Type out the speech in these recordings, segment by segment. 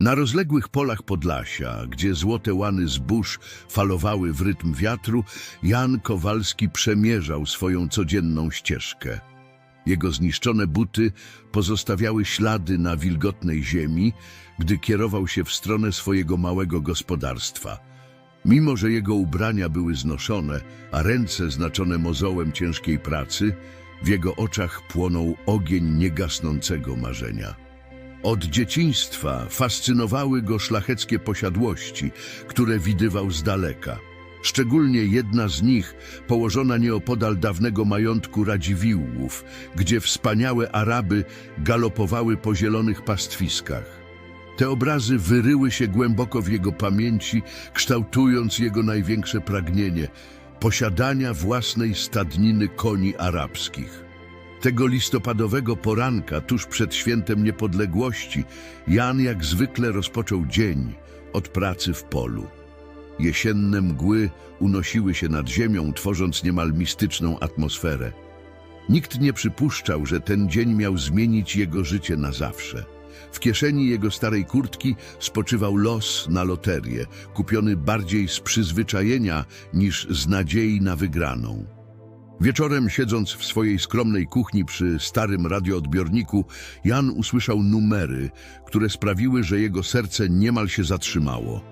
Na rozległych polach Podlasia, gdzie złote łany zbóż falowały w rytm wiatru, Jan Kowalski przemierzał swoją codzienną ścieżkę. Jego zniszczone buty pozostawiały ślady na wilgotnej ziemi, gdy kierował się w stronę swojego małego gospodarstwa. Mimo, że jego ubrania były znoszone, a ręce znaczone mozołem ciężkiej pracy, w jego oczach płonął ogień niegasnącego marzenia. Od dzieciństwa fascynowały go szlacheckie posiadłości, które widywał z daleka. Szczególnie jedna z nich, położona nieopodal dawnego majątku Radziwiłłów, gdzie wspaniałe Araby galopowały po zielonych pastwiskach. Te obrazy wyryły się głęboko w jego pamięci, kształtując jego największe pragnienie posiadania własnej stadniny koni arabskich. Tego listopadowego poranka, tuż przed świętem niepodległości, Jan jak zwykle rozpoczął dzień od pracy w polu. Jesienne mgły unosiły się nad ziemią, tworząc niemal mistyczną atmosferę. Nikt nie przypuszczał, że ten dzień miał zmienić jego życie na zawsze. W kieszeni jego starej kurtki spoczywał los na loterię, kupiony bardziej z przyzwyczajenia niż z nadziei na wygraną. Wieczorem, siedząc w swojej skromnej kuchni przy starym radioodbiorniku, Jan usłyszał numery, które sprawiły, że jego serce niemal się zatrzymało.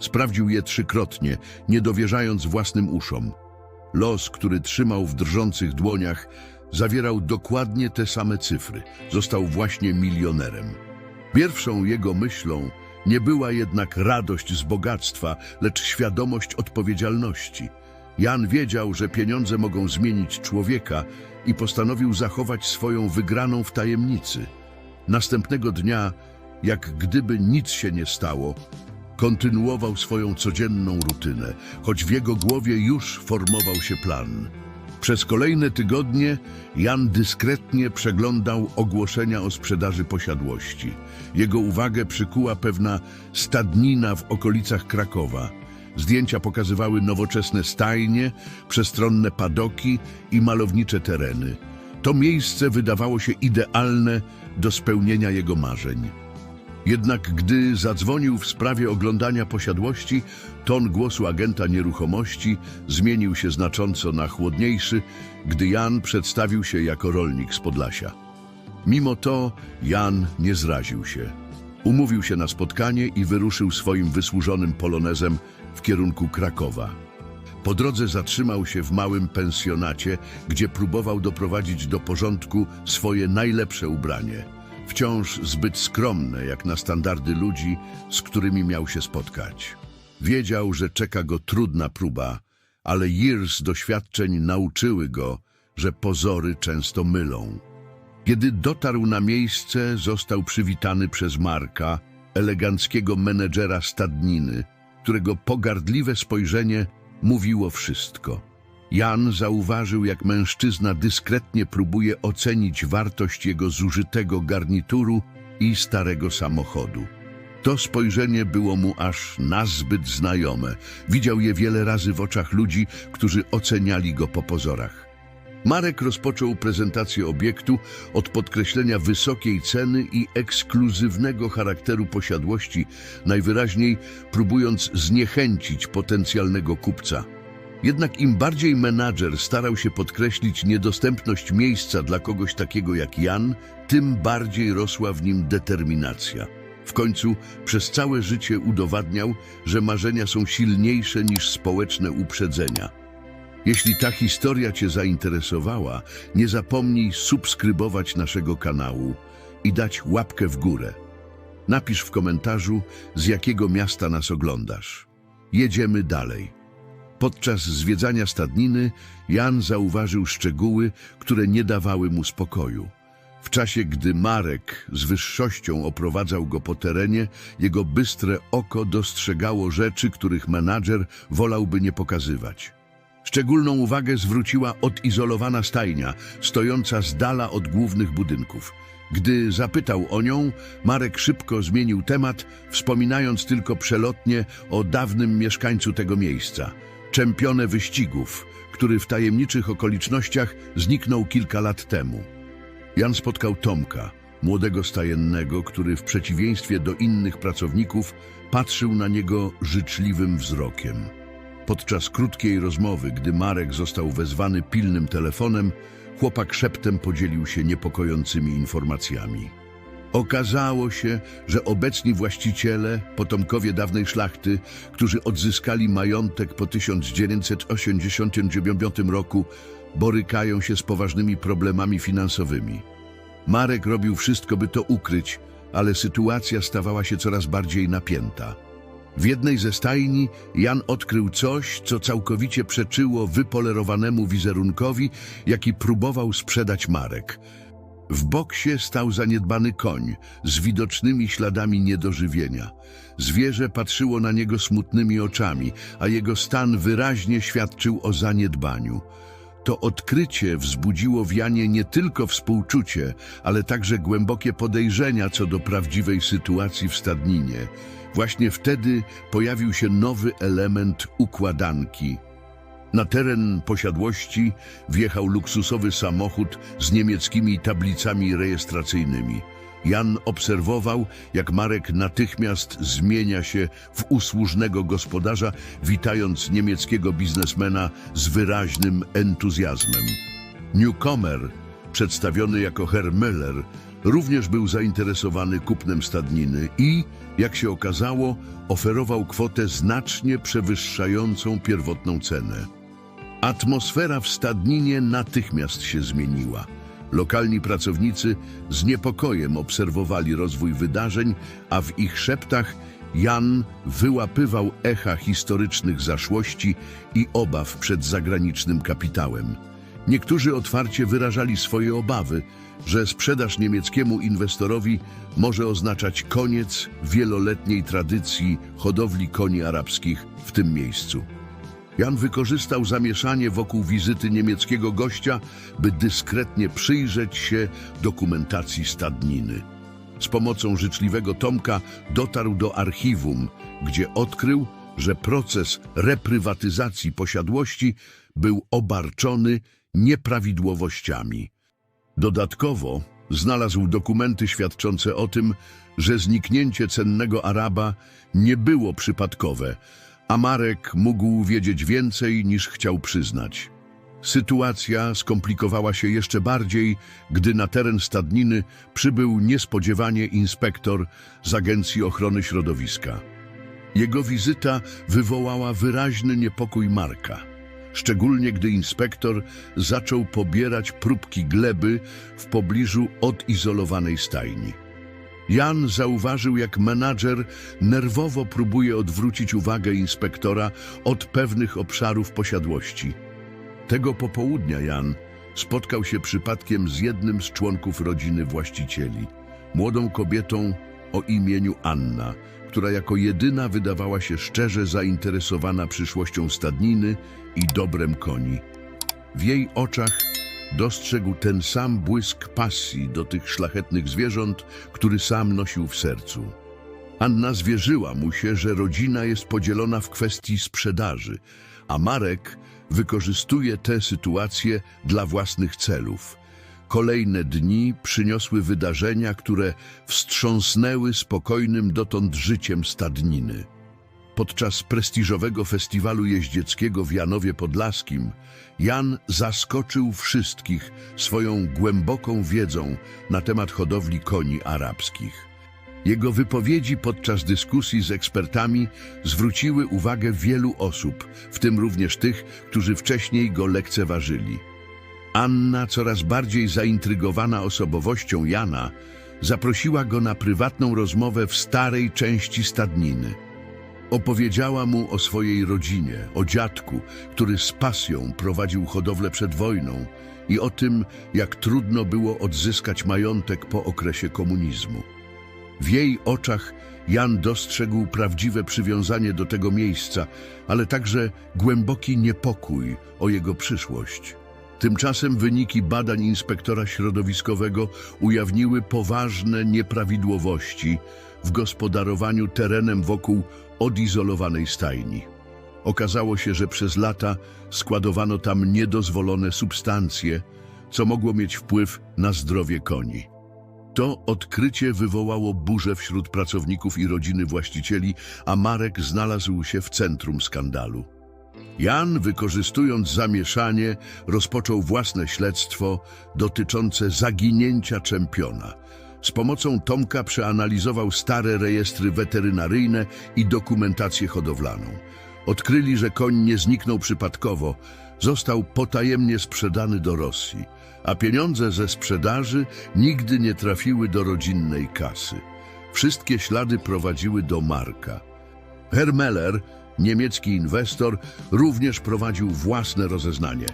Sprawdził je trzykrotnie, nie dowierzając własnym uszom. Los, który trzymał w drżących dłoniach, zawierał dokładnie te same cyfry. Został właśnie milionerem. Pierwszą jego myślą nie była jednak radość z bogactwa, lecz świadomość odpowiedzialności. Jan wiedział, że pieniądze mogą zmienić człowieka i postanowił zachować swoją wygraną w tajemnicy. Następnego dnia, jak gdyby nic się nie stało, kontynuował swoją codzienną rutynę, choć w jego głowie już formował się plan. Przez kolejne tygodnie Jan dyskretnie przeglądał ogłoszenia o sprzedaży posiadłości. Jego uwagę przykuła pewna stadnina w okolicach Krakowa. Zdjęcia pokazywały nowoczesne stajnie, przestronne padoki i malownicze tereny. To miejsce wydawało się idealne do spełnienia jego marzeń. Jednak gdy zadzwonił w sprawie oglądania posiadłości, ton głosu agenta nieruchomości zmienił się znacząco na chłodniejszy, gdy Jan przedstawił się jako rolnik z Podlasia. Mimo to Jan nie zraził się. Umówił się na spotkanie i wyruszył swoim wysłużonym polonezem w kierunku Krakowa. Po drodze zatrzymał się w małym pensjonacie, gdzie próbował doprowadzić do porządku swoje najlepsze ubranie. Wciąż zbyt skromne jak na standardy ludzi, z którymi miał się spotkać. Wiedział, że czeka go trudna próba, ale years doświadczeń nauczyły go, że pozory często mylą. Kiedy dotarł na miejsce, został przywitany przez Marka, eleganckiego menedżera stadniny, którego pogardliwe spojrzenie mówiło wszystko. Jan zauważył, jak mężczyzna dyskretnie próbuje ocenić wartość jego zużytego garnituru i starego samochodu. To spojrzenie było mu aż nazbyt znajome. Widział je wiele razy w oczach ludzi, którzy oceniali go po pozorach. Marek rozpoczął prezentację obiektu od podkreślenia wysokiej ceny i ekskluzywnego charakteru posiadłości, najwyraźniej próbując zniechęcić potencjalnego kupca. Jednak im bardziej menadżer starał się podkreślić niedostępność miejsca dla kogoś takiego jak Jan, tym bardziej rosła w nim determinacja. W końcu przez całe życie udowadniał, że marzenia są silniejsze niż społeczne uprzedzenia. Jeśli ta historia Cię zainteresowała, nie zapomnij subskrybować naszego kanału i dać łapkę w górę. Napisz w komentarzu, z jakiego miasta nas oglądasz. Jedziemy dalej. Podczas zwiedzania stadniny Jan zauważył szczegóły, które nie dawały mu spokoju. W czasie, gdy Marek z wyższością oprowadzał go po terenie, jego bystre oko dostrzegało rzeczy, których menadżer wolałby nie pokazywać. Szczególną uwagę zwróciła odizolowana stajnia, stojąca z dala od głównych budynków. Gdy zapytał o nią, Marek szybko zmienił temat, wspominając tylko przelotnie o dawnym mieszkańcu tego miejsca, czempionę wyścigów, który w tajemniczych okolicznościach zniknął kilka lat temu. Jan spotkał Tomka, młodego stajennego, który w przeciwieństwie do innych pracowników patrzył na niego życzliwym wzrokiem. Podczas krótkiej rozmowy, gdy Marek został wezwany pilnym telefonem, chłopak szeptem podzielił się niepokojącymi informacjami. Okazało się, że obecni właściciele, potomkowie dawnej szlachty, którzy odzyskali majątek po 1989 roku, borykają się z poważnymi problemami finansowymi. Marek robił wszystko, by to ukryć, ale sytuacja stawała się coraz bardziej napięta. W jednej ze stajni Jan odkrył coś, co całkowicie przeczyło wypolerowanemu wizerunkowi, jaki próbował sprzedać Marek. W boksie stał zaniedbany koń z widocznymi śladami niedożywienia. Zwierzę patrzyło na niego smutnymi oczami, a jego stan wyraźnie świadczył o zaniedbaniu. To odkrycie wzbudziło w Janie nie tylko współczucie, ale także głębokie podejrzenia co do prawdziwej sytuacji w stadninie. Właśnie wtedy pojawił się nowy element układanki. Na teren posiadłości wjechał luksusowy samochód z niemieckimi tablicami rejestracyjnymi. Jan obserwował, jak Marek natychmiast zmienia się w usłużnego gospodarza, witając niemieckiego biznesmena z wyraźnym entuzjazmem. Newcomer, przedstawiony jako Herr Müller, również był zainteresowany kupnem stadniny i, jak się okazało, oferował kwotę znacznie przewyższającą pierwotną cenę. Atmosfera w stadninie natychmiast się zmieniła. Lokalni pracownicy z niepokojem obserwowali rozwój wydarzeń, a w ich szeptach Jan wyłapywał echa historycznych zaszłości i obaw przed zagranicznym kapitałem. Niektórzy otwarcie wyrażali swoje obawy, że sprzedaż niemieckiemu inwestorowi może oznaczać koniec wieloletniej tradycji hodowli koni arabskich w tym miejscu. Jan wykorzystał zamieszanie wokół wizyty niemieckiego gościa, by dyskretnie przyjrzeć się dokumentacji stadniny. Z pomocą życzliwego Tomka dotarł do archiwum, gdzie odkrył, że proces reprywatyzacji posiadłości był obarczony nieprawidłowościami. Dodatkowo znalazł dokumenty świadczące o tym, że zniknięcie cennego Araba nie było przypadkowe, a Marek mógł wiedzieć więcej niż chciał przyznać. Sytuacja skomplikowała się jeszcze bardziej, gdy na teren stadniny przybył niespodziewanie inspektor z Agencji Ochrony Środowiska. Jego wizyta wywołała wyraźny niepokój Marka, szczególnie gdy inspektor zaczął pobierać próbki gleby w pobliżu odizolowanej stajni. Jan zauważył, jak menadżer nerwowo próbuje odwrócić uwagę inspektora od pewnych obszarów posiadłości. Tego popołudnia Jan spotkał się przypadkiem z jednym z członków rodziny właścicieli, młodą kobietą o imieniu Anna, która jako jedyna wydawała się szczerze zainteresowana przyszłością stadniny i dobrem koni. W jej oczach dostrzegł ten sam błysk pasji do tych szlachetnych zwierząt, który sam nosił w sercu. Anna zwierzyła mu się, że rodzina jest podzielona w kwestii sprzedaży, a Marek wykorzystuje tę sytuację dla własnych celów. Kolejne dni przyniosły wydarzenia, które wstrząsnęły spokojnym dotąd życiem stadniny. Podczas prestiżowego festiwalu jeździeckiego w Janowie Podlaskim Jan zaskoczył wszystkich swoją głęboką wiedzą na temat hodowli koni arabskich. Jego wypowiedzi podczas dyskusji z ekspertami zwróciły uwagę wielu osób, w tym również tych, którzy wcześniej go lekceważyli. Anna, coraz bardziej zaintrygowana osobowością Jana, zaprosiła go na prywatną rozmowę w starej części stadniny. Opowiedziała mu o swojej rodzinie, o dziadku, który z pasją prowadził hodowlę przed wojną i o tym, jak trudno było odzyskać majątek po okresie komunizmu. W jej oczach Jan dostrzegł prawdziwe przywiązanie do tego miejsca, ale także głęboki niepokój o jego przyszłość. Tymczasem wyniki badań inspektora środowiskowego ujawniły poważne nieprawidłowości w gospodarowaniu terenem wokół odizolowanej stajni. Okazało się, że przez lata składowano tam niedozwolone substancje, co mogło mieć wpływ na zdrowie koni. To odkrycie wywołało burzę wśród pracowników i rodziny właścicieli, a Marek znalazł się w centrum skandalu. Jan, wykorzystując zamieszanie, rozpoczął własne śledztwo dotyczące zaginięcia czempiona. Z pomocą Tomka przeanalizował stare rejestry weterynaryjne i dokumentację hodowlaną. Odkryli, że koń nie zniknął przypadkowo, został potajemnie sprzedany do Rosji, a pieniądze ze sprzedaży nigdy nie trafiły do rodzinnej kasy. Wszystkie ślady prowadziły do Marka. Hermeller, niemiecki inwestor, również prowadził własne rozeznanie.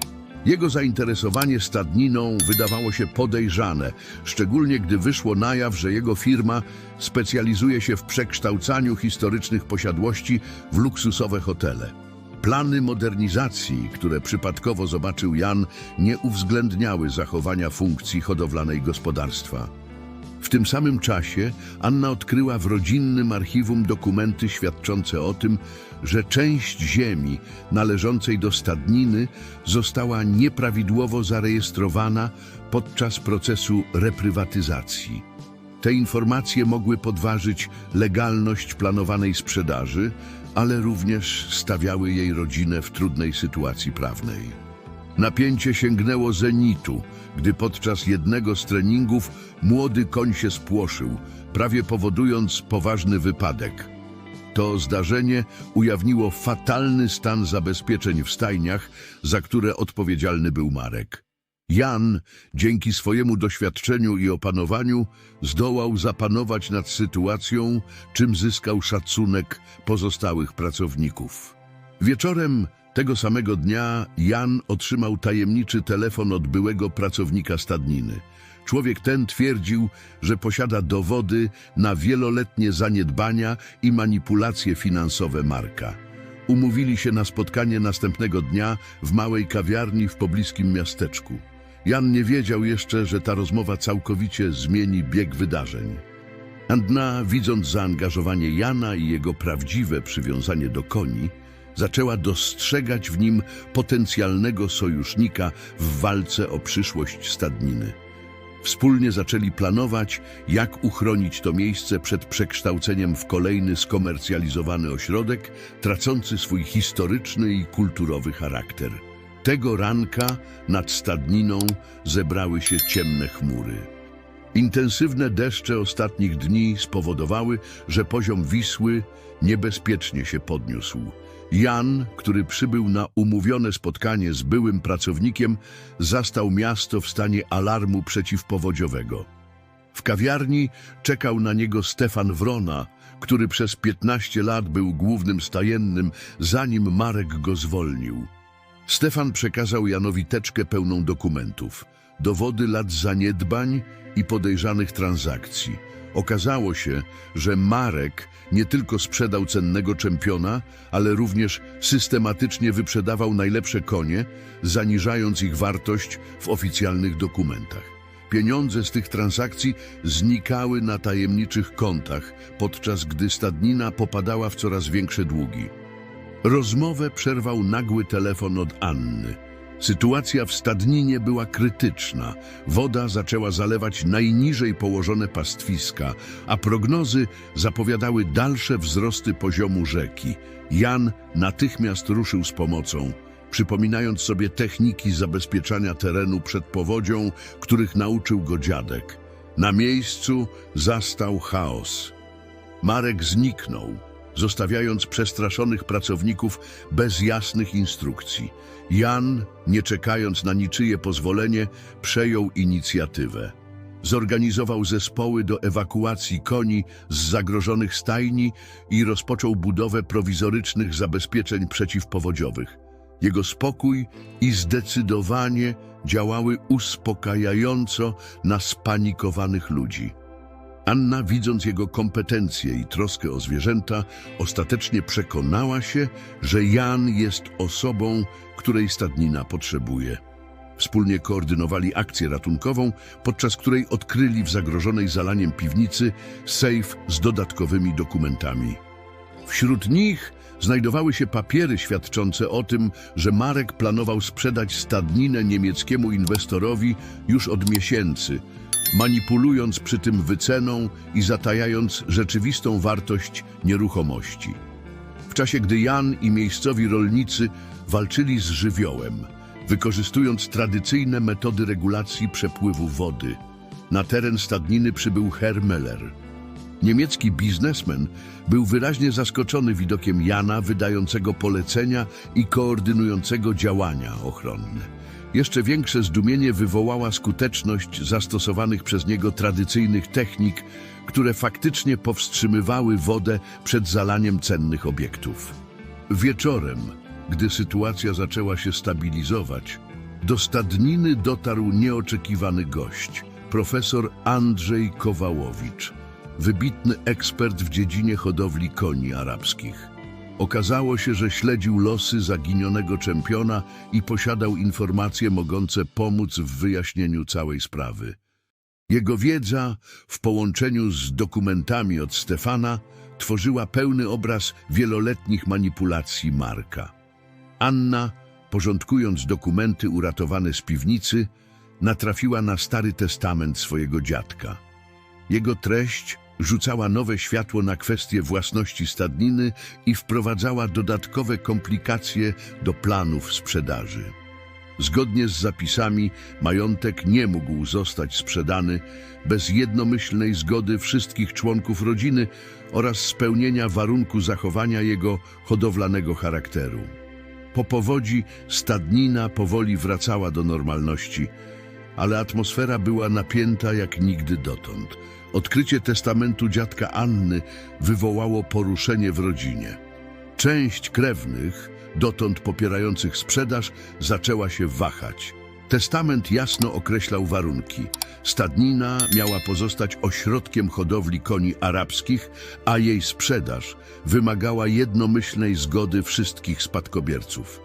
Jego zainteresowanie stadniną wydawało się podejrzane, szczególnie gdy wyszło na jaw, że jego firma specjalizuje się w przekształcaniu historycznych posiadłości w luksusowe hotele. Plany modernizacji, które przypadkowo zobaczył Jan, nie uwzględniały zachowania funkcji hodowlanej gospodarstwa. W tym samym czasie Anna odkryła w rodzinnym archiwum dokumenty świadczące o tym, że część ziemi należącej do stadniny została nieprawidłowo zarejestrowana podczas procesu reprywatyzacji. Te informacje mogły podważyć legalność planowanej sprzedaży, ale również stawiały jej rodzinę w trudnej sytuacji prawnej. Napięcie sięgnęło zenitu, gdy podczas jednego z treningów młody koń się spłoszył, prawie powodując poważny wypadek. To zdarzenie ujawniło fatalny stan zabezpieczeń w stajniach, za które odpowiedzialny był Marek. Jan, dzięki swojemu doświadczeniu i opanowaniu, zdołał zapanować nad sytuacją, czym zyskał szacunek pozostałych pracowników. Wieczorem tego samego dnia Jan otrzymał tajemniczy telefon od byłego pracownika stadniny. Człowiek ten twierdził, że posiada dowody na wieloletnie zaniedbania i manipulacje finansowe Marka. Umówili się na spotkanie następnego dnia w małej kawiarni w pobliskim miasteczku. Jan nie wiedział jeszcze, że ta rozmowa całkowicie zmieni bieg wydarzeń. Anna, widząc zaangażowanie Jana i jego prawdziwe przywiązanie do koni, zaczęła dostrzegać w nim potencjalnego sojusznika w walce o przyszłość stadniny. Wspólnie zaczęli planować, jak uchronić to miejsce przed przekształceniem w kolejny skomercjalizowany ośrodek, tracący swój historyczny i kulturowy charakter. Tego ranka nad stadniną zebrały się ciemne chmury. Intensywne deszcze ostatnich dni spowodowały, że poziom Wisły niebezpiecznie się podniósł. Jan, który przybył na umówione spotkanie z byłym pracownikiem, zastał miasto w stanie alarmu przeciwpowodziowego. W kawiarni czekał na niego Stefan Wrona, który przez 15 lat był głównym stajennym, zanim Marek go zwolnił. Stefan przekazał Janowi teczkę pełną dokumentów, dowody lat zaniedbań i podejrzanych transakcji. Okazało się, że Marek nie tylko sprzedał cennego czempiona, ale również systematycznie wyprzedawał najlepsze konie, zaniżając ich wartość w oficjalnych dokumentach. Pieniądze z tych transakcji znikały na tajemniczych kontach, podczas gdy stadnina popadała w coraz większe długi. Rozmowę przerwał nagły telefon od Anny. Sytuacja w stadninie była krytyczna. Woda zaczęła zalewać najniżej położone pastwiska, a prognozy zapowiadały dalsze wzrosty poziomu rzeki. Jan natychmiast ruszył z pomocą, przypominając sobie techniki zabezpieczania terenu przed powodzią, których nauczył go dziadek. Na miejscu zastał chaos. Marek zniknął, zostawiając przestraszonych pracowników bez jasnych instrukcji. Jan, nie czekając na niczyje pozwolenie, przejął inicjatywę. Zorganizował zespoły do ewakuacji koni z zagrożonych stajni i rozpoczął budowę prowizorycznych zabezpieczeń przeciwpowodziowych. Jego spokój i zdecydowanie działały uspokajająco na spanikowanych ludzi. Anna, widząc jego kompetencje i troskę o zwierzęta, ostatecznie przekonała się, że Jan jest osobą, której stadnina potrzebuje. Wspólnie koordynowali akcję ratunkową, podczas której odkryli w zagrożonej zalaniem piwnicy sejf z dodatkowymi dokumentami. Wśród nich znajdowały się papiery świadczące o tym, że Marek planował sprzedać stadninę niemieckiemu inwestorowi już od miesięcy, manipulując przy tym wyceną i zatajając rzeczywistą wartość nieruchomości. W czasie gdy Jan i miejscowi rolnicy walczyli z żywiołem, wykorzystując tradycyjne metody regulacji przepływu wody, na teren stadniny przybył Herr Meller. Niemiecki biznesmen był wyraźnie zaskoczony widokiem Jana wydającego polecenia i koordynującego działania ochronne. Jeszcze większe zdumienie wywołała skuteczność zastosowanych przez niego tradycyjnych technik, które faktycznie powstrzymywały wodę przed zalaniem cennych obiektów. Wieczorem, gdy sytuacja zaczęła się stabilizować, do stadniny dotarł nieoczekiwany gość, profesor Andrzej Kowałowicz, wybitny ekspert w dziedzinie hodowli koni arabskich. Okazało się, że śledził losy zaginionego czempiona i posiadał informacje mogące pomóc w wyjaśnieniu całej sprawy. Jego wiedza, w połączeniu z dokumentami od Stefana, tworzyła pełny obraz wieloletnich manipulacji Marka. Anna, porządkując dokumenty uratowane z piwnicy, natrafiła na stary testament swojego dziadka. Jego treść rzucała nowe światło na kwestie własności stadniny i wprowadzała dodatkowe komplikacje do planów sprzedaży. Zgodnie z zapisami, majątek nie mógł zostać sprzedany bez jednomyślnej zgody wszystkich członków rodziny oraz spełnienia warunku zachowania jego hodowlanego charakteru. Po powodzi stadnina powoli wracała do normalności, ale atmosfera była napięta jak nigdy dotąd. Odkrycie testamentu dziadka Anny wywołało poruszenie w rodzinie. Część krewnych, dotąd popierających sprzedaż, zaczęła się wahać. Testament jasno określał warunki. Stadnina miała pozostać ośrodkiem hodowli koni arabskich, a jej sprzedaż wymagała jednomyślnej zgody wszystkich spadkobierców.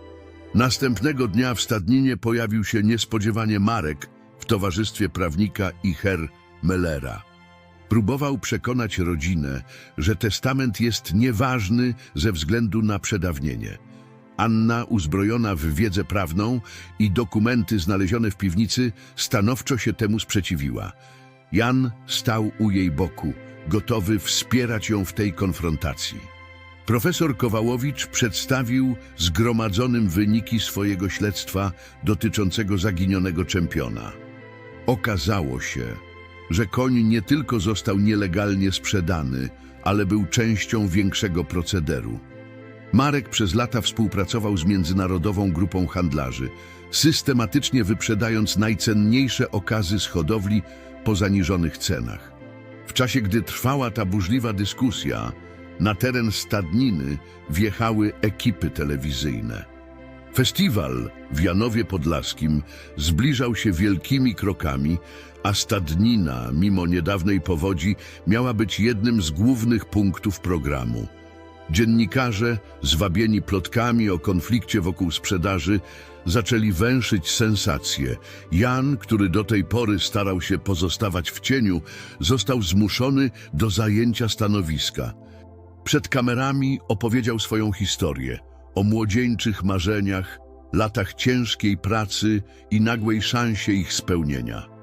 Następnego dnia w stadninie pojawił się niespodziewanie Marek w towarzystwie prawnika i Her Mellera. Próbował przekonać rodzinę, że testament jest nieważny ze względu na przedawnienie. Anna, uzbrojona w wiedzę prawną i dokumenty znalezione w piwnicy, stanowczo się temu sprzeciwiła. Jan stał u jej boku, gotowy wspierać ją w tej konfrontacji. Profesor Kowałowicz przedstawił zgromadzonym wyniki swojego śledztwa dotyczącego zaginionego czempiona. Okazało się, że koń nie tylko został nielegalnie sprzedany, ale był częścią większego procederu. Marek przez lata współpracował z międzynarodową grupą handlarzy, systematycznie wyprzedając najcenniejsze okazy z hodowli po zaniżonych cenach. W czasie, gdy trwała ta burzliwa dyskusja, na teren stadniny wjechały ekipy telewizyjne. Festiwal w Janowie Podlaskim zbliżał się wielkimi krokami, a stadnina, mimo niedawnej powodzi, miała być jednym z głównych punktów programu. Dziennikarze, zwabieni plotkami o konflikcie wokół sprzedaży, zaczęli węszyć sensacje. Jan, który do tej pory starał się pozostawać w cieniu, został zmuszony do zajęcia stanowiska. Przed kamerami opowiedział swoją historię o młodzieńczych marzeniach, latach ciężkiej pracy i nagłej szansie ich spełnienia.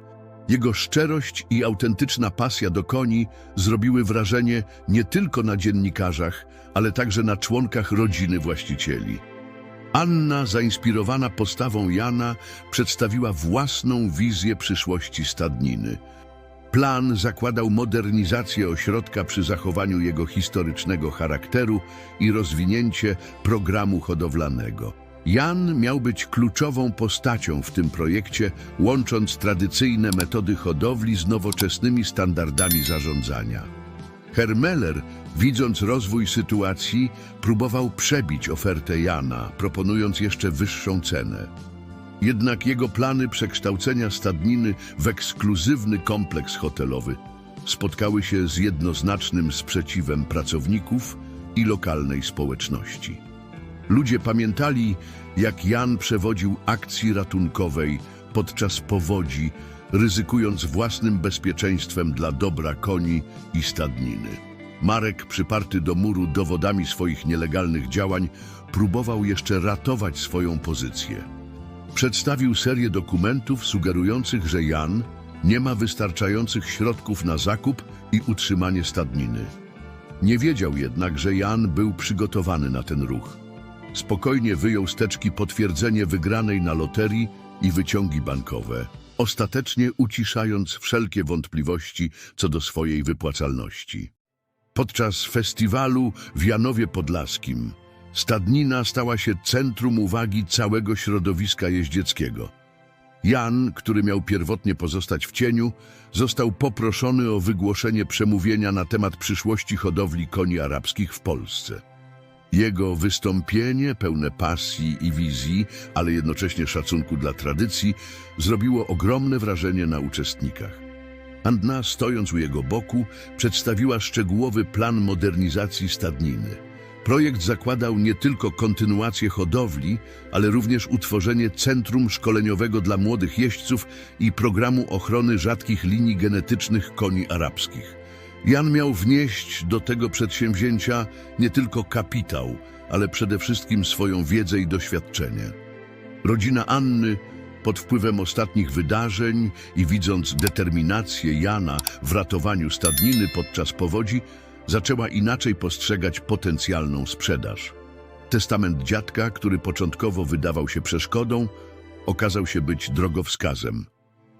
Jego szczerość i autentyczna pasja do koni zrobiły wrażenie nie tylko na dziennikarzach, ale także na członkach rodziny właścicieli. Anna, zainspirowana postawą Jana, przedstawiła własną wizję przyszłości stadniny. Plan zakładał modernizację ośrodka przy zachowaniu jego historycznego charakteru i rozwinięcie programu hodowlanego. Jan miał być kluczową postacią w tym projekcie, łącząc tradycyjne metody hodowli z nowoczesnymi standardami zarządzania. Hermeller, widząc rozwój sytuacji, próbował przebić ofertę Jana, proponując jeszcze wyższą cenę. Jednak jego plany przekształcenia stadniny w ekskluzywny kompleks hotelowy spotkały się z jednoznacznym sprzeciwem pracowników i lokalnej społeczności. Ludzie pamiętali, jak Jan przewodził akcji ratunkowej podczas powodzi, ryzykując własnym bezpieczeństwem dla dobra koni i stadniny. Marek, przyparty do muru dowodami swoich nielegalnych działań, próbował jeszcze ratować swoją pozycję. Przedstawił serię dokumentów sugerujących, że Jan Nie ma wystarczających środków na zakup i utrzymanie stadniny. Nie wiedział jednak, że Jan był przygotowany na ten ruch. Spokojnie wyjął z teczki potwierdzenie wygranej na loterii i wyciągi bankowe, ostatecznie uciszając wszelkie wątpliwości co do swojej wypłacalności. Podczas festiwalu w Janowie Podlaskim stadnina stała się centrum uwagi całego środowiska jeździeckiego. Jan, który miał pierwotnie pozostać w cieniu, został poproszony o wygłoszenie przemówienia na temat przyszłości hodowli koni arabskich w Polsce. Jego wystąpienie, pełne pasji i wizji, ale jednocześnie szacunku dla tradycji, zrobiło ogromne wrażenie na uczestnikach. Anna, stojąc u jego boku, przedstawiła szczegółowy plan modernizacji stadniny. Projekt zakładał nie tylko kontynuację hodowli, ale również utworzenie centrum szkoleniowego dla młodych jeźdźców i programu ochrony rzadkich linii genetycznych koni arabskich. Jan miał wnieść do tego przedsięwzięcia nie tylko kapitał, ale przede wszystkim swoją wiedzę i doświadczenie. Rodzina Anny, pod wpływem ostatnich wydarzeń i widząc determinację Jana w ratowaniu stadniny podczas powodzi, zaczęła inaczej postrzegać potencjalną sprzedaż. Testament dziadka, który początkowo wydawał się przeszkodą, okazał się być drogowskazem.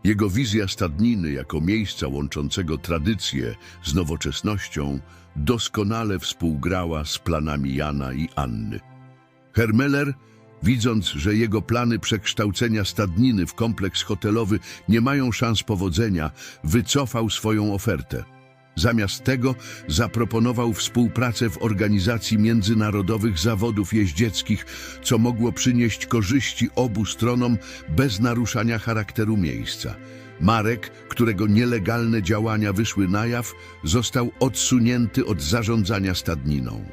Jego wizja stadniny jako miejsca łączącego tradycję z nowoczesnością doskonale współgrała z planami Jana i Anny. Hermeler, widząc, że jego plany przekształcenia stadniny w kompleks hotelowy nie mają szans powodzenia, wycofał swoją ofertę. Zamiast tego zaproponował współpracę w organizacji międzynarodowych zawodów jeździeckich, co mogło przynieść korzyści obu stronom bez naruszania charakteru miejsca. Marek, którego nielegalne działania wyszły na jaw, został odsunięty od zarządzania stadniną.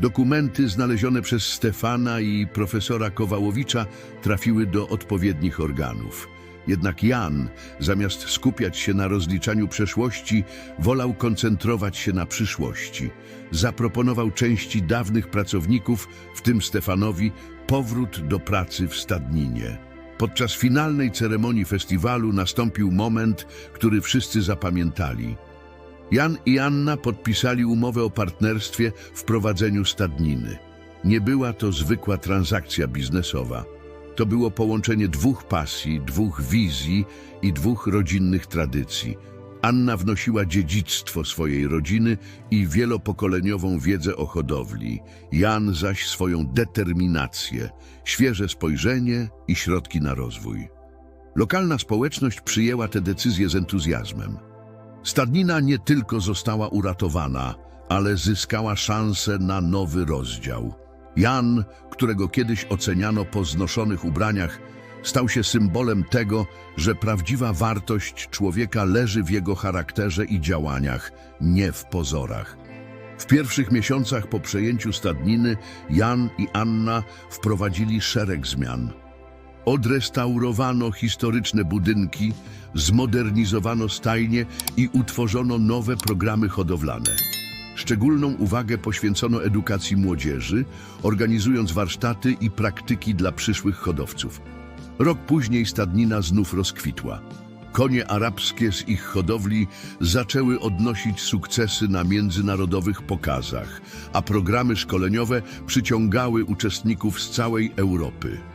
Dokumenty znalezione przez Stefana i profesora Kowałowicza trafiły do odpowiednich organów. Jednak Jan, zamiast skupiać się na rozliczaniu przeszłości, wolał koncentrować się na przyszłości. Zaproponował części dawnych pracowników, w tym Stefanowi, powrót do pracy w stadninie. Podczas finalnej ceremonii festiwalu nastąpił moment, który wszyscy zapamiętali. Jan i Anna podpisali umowę o partnerstwie w prowadzeniu stadniny. Nie była to zwykła transakcja biznesowa. To było połączenie dwóch pasji, dwóch wizji i dwóch rodzinnych tradycji. Anna wnosiła dziedzictwo swojej rodziny i wielopokoleniową wiedzę o hodowli, Jan zaś swoją determinację, świeże spojrzenie i środki na rozwój. Lokalna społeczność przyjęła tę decyzję z entuzjazmem. Stadnina nie tylko została uratowana, ale zyskała szansę na nowy rozdział. Jan, którego kiedyś oceniano po znoszonych ubraniach, stał się symbolem tego, że prawdziwa wartość człowieka leży w jego charakterze i działaniach, nie w pozorach. W pierwszych miesiącach po przejęciu stadniny Jan i Anna wprowadzili szereg zmian. Odrestaurowano historyczne budynki, zmodernizowano stajnie i utworzono nowe programy hodowlane. Szczególną uwagę poświęcono edukacji młodzieży, organizując warsztaty i praktyki dla przyszłych hodowców. Rok później stadnina znów rozkwitła. Konie arabskie z ich hodowli zaczęły odnosić sukcesy na międzynarodowych pokazach, a programy szkoleniowe przyciągały uczestników z całej Europy.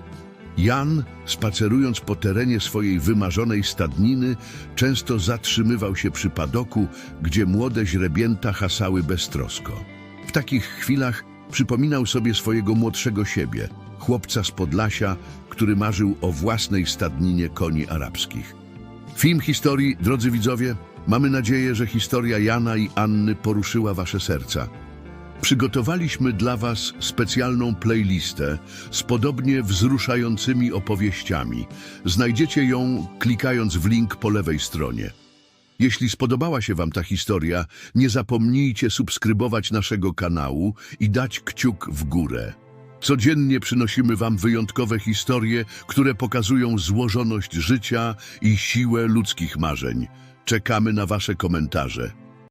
Jan, spacerując po terenie swojej wymarzonej stadniny, często zatrzymywał się przy padoku, gdzie młode źrebięta hasały beztrosko. W takich chwilach przypominał sobie swojego młodszego siebie, chłopca z Podlasia, który marzył o własnej stadninie koni arabskich. Film historii, drodzy widzowie, mamy nadzieję, że historia Jana i Anny poruszyła wasze serca. Przygotowaliśmy dla Was specjalną playlistę z podobnie wzruszającymi opowieściami. Znajdziecie ją klikając w link po lewej stronie. Jeśli spodobała się Wam ta historia, nie zapomnijcie subskrybować naszego kanału i dać kciuk w górę. Codziennie przynosimy Wam wyjątkowe historie, które pokazują złożoność życia i siłę ludzkich marzeń. Czekamy na Wasze komentarze.